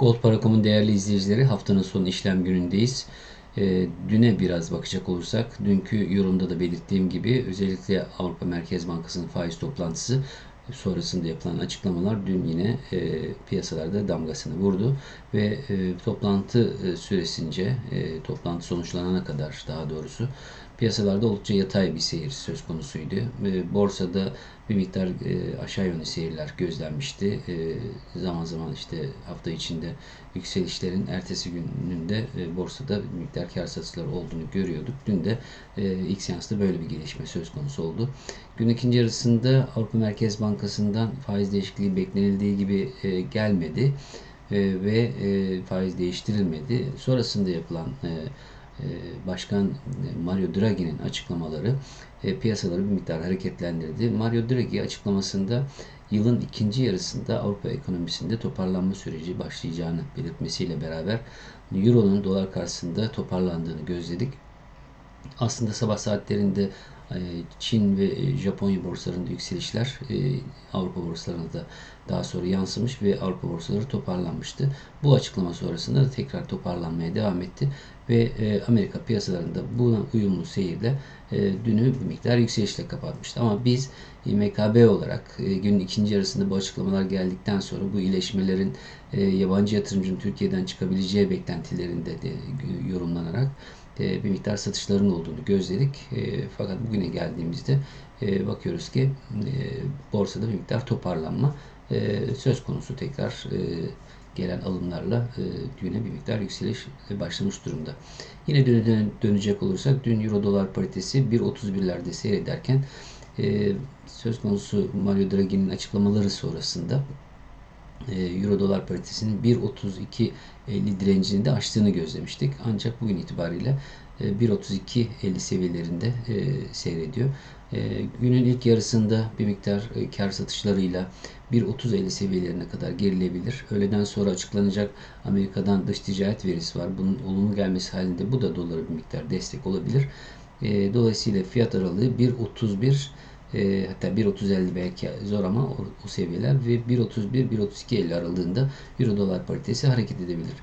Gold Para.com'un değerli izleyicileri haftanın son işlem günündeyiz. E, düne biraz bakacak olursak, dünkü yorumda da belirttiğim gibi özellikle Avrupa Merkez Bankası'nın faiz toplantısı sonrasında yapılan açıklamalar dün yine e, piyasalarda damgasını vurdu ve e, toplantı e, süresince e, toplantı sonuçlanana kadar daha doğrusu piyasalarda oldukça yatay bir seyir söz konusuydu. E, borsada bir miktar e, aşağı yönlü seyirler gözlenmişti. E, zaman zaman işte hafta içinde yükselişlerin ertesi gününde e, borsada bir miktar kar satışları olduğunu görüyorduk. Dün de e, ilk seansta böyle bir gelişme söz konusu oldu. Gün ikinci yarısında Avrupa Merkez Bankası'ndan faiz değişikliği beklenildiği gibi e, gelmedi e, ve e, faiz değiştirilmedi. Sonrasında yapılan e, Başkan Mario Draghi'nin açıklamaları e, piyasaları bir miktar hareketlendirdi. Mario Draghi açıklamasında yılın ikinci yarısında Avrupa ekonomisinde toparlanma süreci başlayacağını belirtmesiyle beraber Euro'nun dolar karşısında toparlandığını gözledik. Aslında sabah saatlerinde e, Çin ve Japonya borsalarında yükselişler e, Avrupa borsalarına da daha sonra yansımış ve Avrupa borsaları toparlanmıştı. Bu açıklama sonrasında da tekrar toparlanmaya devam etti ve e, Amerika piyasalarında buna uyumlu seyirle dünü bir miktar yükselişle kapatmıştı. Ama biz MKB olarak günün ikinci yarısında bu açıklamalar geldikten sonra bu iyileşmelerin yabancı yatırımcının Türkiye'den çıkabileceği beklentilerinde de yorumlanarak e, bir miktar satışların olduğunu gözledik. E, fakat bugüne geldiğimizde e, bakıyoruz ki borsada bir miktar toparlanma söz konusu tekrar gelen alımlarla düğüne bir miktar yükseliş başlamış durumda. Yine düne dönecek olursak dün euro dolar paritesi 1.31'lerde seyrederken söz konusu Mario Draghi'nin açıklamaları sonrasında e, Euro dolar paritesinin 1.32.50 direncini de aştığını gözlemiştik. Ancak bugün itibariyle 1.32.50 e, seviyelerinde e, seyrediyor. Günün ilk yarısında bir miktar kar satışlarıyla 1.30.50 seviyelerine kadar gerilebilir. Öğleden sonra açıklanacak Amerika'dan dış ticaret verisi var. Bunun olumlu gelmesi halinde bu da dolara bir miktar destek olabilir. Dolayısıyla fiyat aralığı 1.31 e, hatta 1.30-50 belki zor ama o, o seviyeler ve 1.31-1.32-50 aralığında Euro dolar paritesi hareket edebilir.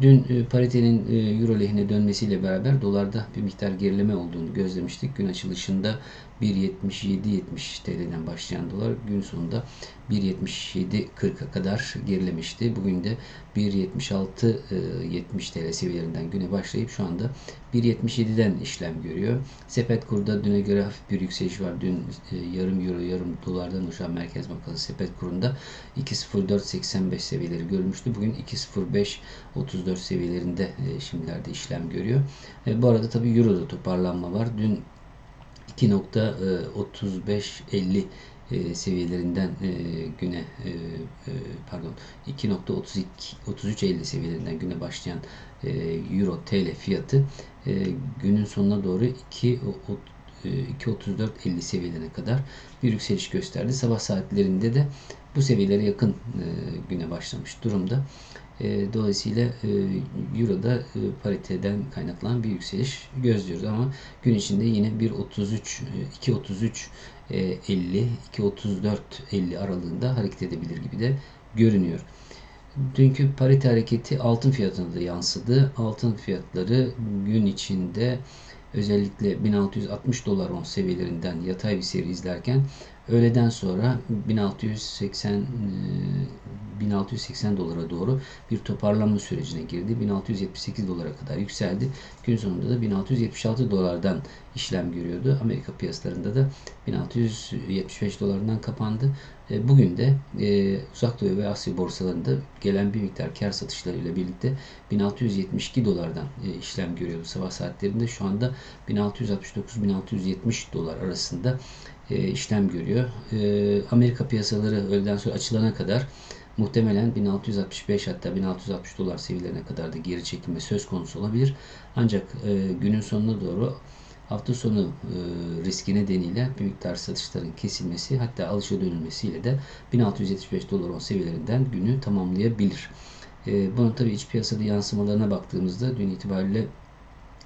Dün e, paritenin e, euro lehine dönmesiyle beraber dolarda bir miktar gerileme olduğunu gözlemiştik. Gün açılışında 1.77-70 TL'den başlayan dolar gün sonunda 1.77-40'a kadar gerilemişti. Bugün de 1.76-70 TL seviyelerinden güne başlayıp şu anda 1.77'den işlem görüyor. Sepet kurda düne göre hafif bir yükseliş var. Dün e, yarım euro yarım dolardan oluşan Merkez Bankası sepet kurunda 2.04.85 seviyeleri görmüştü. Bugün 2.05.34 seviyelerinde e, şimdilerde işlem görüyor. E, bu arada tabii Euro'da toparlanma var. Dün 2.3550 e, seviyelerinden e, güne e, e, pardon 2.3350 seviyelerinden güne başlayan e, Euro TL fiyatı günün sonuna doğru 2 2.34.50 seviyelerine kadar bir yükseliş gösterdi. Sabah saatlerinde de bu seviyelere yakın e, güne başlamış durumda. E, dolayısıyla e, Euro'da e, pariteden kaynaklanan bir yükseliş gözlüyoruz ama gün içinde yine 1.33 2.33 50 2.34 50 aralığında hareket edebilir gibi de görünüyor. Dünkü parite hareketi altın fiyatına da yansıdı. Altın fiyatları gün içinde özellikle 1660 dolar on seviyelerinden yatay bir seri izlerken öğleden sonra 1680 1680 dolara doğru bir toparlanma sürecine girdi. 1678 dolara kadar yükseldi. Gün sonunda da 1676 dolardan işlem görüyordu. Amerika piyasalarında da 1675 dolarından kapandı. E, bugün de e, Uzak Doğu ve Asya borsalarında gelen bir miktar kar satışlarıyla birlikte 1672 dolardan e, işlem görüyordu sabah saatlerinde. Şu anda 1669-1670 dolar arasında işlem görüyor. Amerika piyasaları öğleden sonra açılana kadar muhtemelen 1665 hatta 1660 dolar seviyelerine kadar da geri çekilme söz konusu olabilir. Ancak günün sonuna doğru hafta sonu e, riski nedeniyle bir miktar satışların kesilmesi hatta alışa dönülmesiyle de 1675 dolar on seviyelerinden günü tamamlayabilir. E, bunun tabi iç piyasada yansımalarına baktığımızda dün itibariyle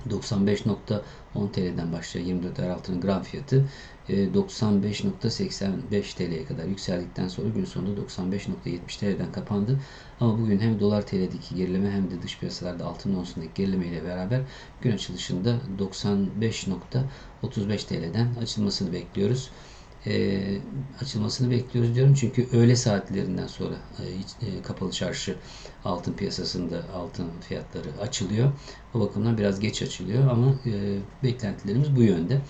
95.10 TL'den başlayan 24 ay altının gram fiyatı. E, 95.85 TL'ye kadar yükseldikten sonra gün sonunda 95.70 TL'den kapandı. Ama bugün hem dolar TL'deki gerileme hem de dış piyasalarda altın onsundaki gerileme ile beraber gün açılışında 95.35 TL'den açılmasını bekliyoruz e, açılmasını bekliyoruz diyorum. Çünkü öğle saatlerinden sonra e, e, kapalı çarşı altın piyasasında altın fiyatları açılıyor. O bakımdan biraz geç açılıyor ama e, beklentilerimiz bu yönde.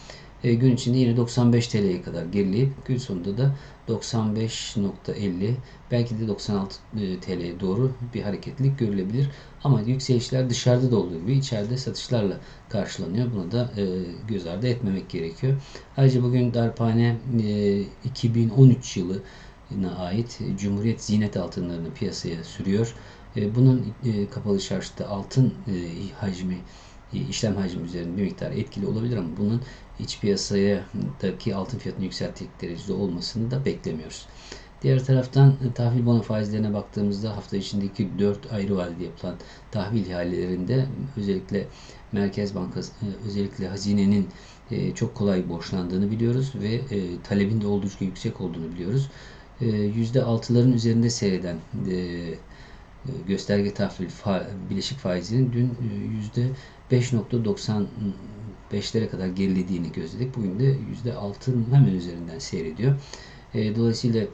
E, gün içinde yine 95 TL'ye kadar gerileyip gün sonunda da 95.50 belki de 96 e, TL'ye doğru bir hareketlilik görülebilir. Ama yükselişler dışarıda da olduğu gibi içeride satışlarla karşılanıyor. Bunu da e, göz ardı etmemek gerekiyor. Ayrıca bugün darphane e, 2013 yılı ait Cumhuriyet ziynet altınlarını piyasaya sürüyor. E, bunun e, kapalı çarşıda altın hacmi işlem hacmi üzerinde bir miktar etkili olabilir ama bunun iç piyasadaki altın fiyatını yükseltecek derecede olmasını da beklemiyoruz. Diğer taraftan tahvil bono faizlerine baktığımızda hafta içindeki 4 ayrı vadede yapılan tahvil ihalelerinde özellikle Merkez Bankası özellikle hazinenin çok kolay borçlandığını biliyoruz ve talebin de oldukça yüksek olduğunu biliyoruz. %6'ların üzerinde seyreden gösterge tahvil fa, bileşik faizinin dün %5.95'lere kadar gerilediğini gözledik. Bugün de %6'nın hemen üzerinden seyrediyor. E, dolayısıyla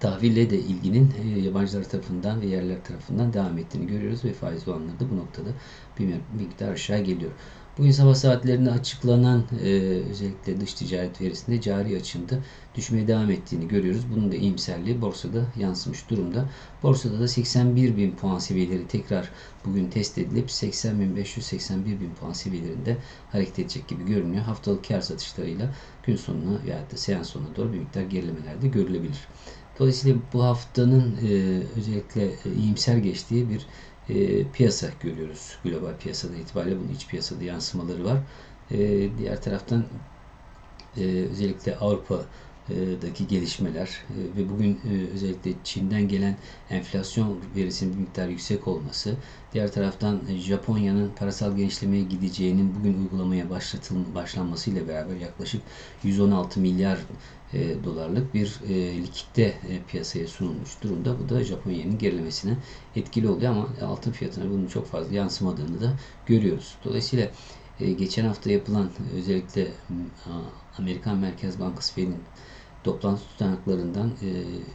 tahville de ilginin e, yabancılar tarafından ve yerler tarafından devam ettiğini görüyoruz ve faiz oranları da bu noktada bir miktar aşağı geliyor. Bugün sabah saatlerinde açıklanan e, özellikle dış ticaret verisinde cari açığında düşmeye devam ettiğini görüyoruz. Bunun da iyimserliği borsada yansımış durumda. Borsada da 81 bin puan seviyeleri tekrar bugün test edilip 80.581 bin puan seviyelerinde hareket edecek gibi görünüyor. Haftalık kar satışlarıyla gün sonuna veya da seans sonuna doğru bir miktar gerilemeler de görülebilir. Dolayısıyla bu haftanın e, özellikle e, iyimser geçtiği bir e, piyasa görüyoruz. Global piyasada itibariyle bunun iç piyasada yansımaları var. E, diğer taraftan e, özellikle Avrupa'daki gelişmeler ve bugün özellikle Çin'den gelen enflasyon verisinin bir miktar yüksek olması, diğer taraftan Japonya'nın parasal genişlemeye gideceğinin bugün uygulamaya başlanması ile beraber yaklaşık 116 milyar dolarlık bir likitte piyasaya sunulmuş durumda. Bu da Japonya'nın gerilemesine etkili oluyor ama altın fiyatına bunun çok fazla yansımadığını da görüyoruz. Dolayısıyla geçen hafta yapılan özellikle Amerikan Merkez Bankası Fed'in toplantı tutanaklarından e,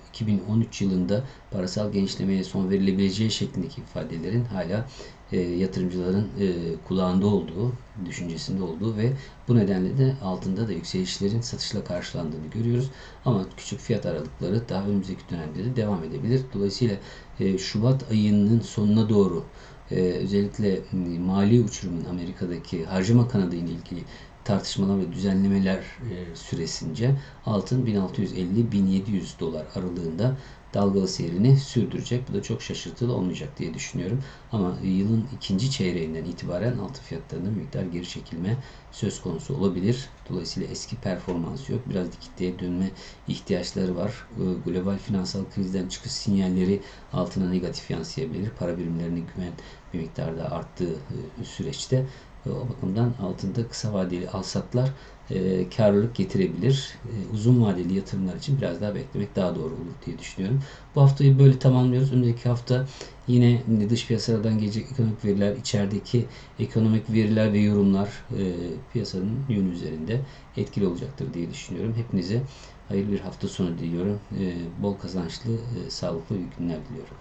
2013 yılında parasal genişlemeye son verilebileceği şeklindeki ifadelerin hala e, yatırımcıların e, kulağında olduğu, düşüncesinde olduğu ve bu nedenle de altında da yükselişlerin satışla karşılandığını görüyoruz. Ama küçük fiyat aralıkları daha önümüzdeki dönemde de devam edebilir. Dolayısıyla e, Şubat ayının sonuna doğru e, özellikle e, mali uçurumun Amerika'daki harcama kanadı ile ilgili tartışmalar ve düzenlemeler e, süresince altın 1650-1700 dolar aralığında dalgalı seyrini sürdürecek. Bu da çok şaşırtılı olmayacak diye düşünüyorum. Ama yılın ikinci çeyreğinden itibaren altın fiyatlarında miktar geri çekilme söz konusu olabilir. Dolayısıyla eski performans yok. Biraz likiditeye dönme ihtiyaçları var. Ee, global finansal krizden çıkış sinyalleri altına negatif yansıyabilir. Para birimlerine güven bir miktarda arttığı e, süreçte o bakımdan altında kısa vadeli alsatlar e, karlılık getirebilir. E, uzun vadeli yatırımlar için biraz daha beklemek daha doğru olur diye düşünüyorum. Bu haftayı böyle tamamlıyoruz. Önümüzdeki hafta yine dış piyasalardan gelecek ekonomik veriler, içerideki ekonomik veriler ve yorumlar e, piyasanın yönü üzerinde etkili olacaktır diye düşünüyorum. Hepinize hayırlı bir hafta sonu diliyorum. E, bol kazançlı, e, sağlıklı günler diliyorum.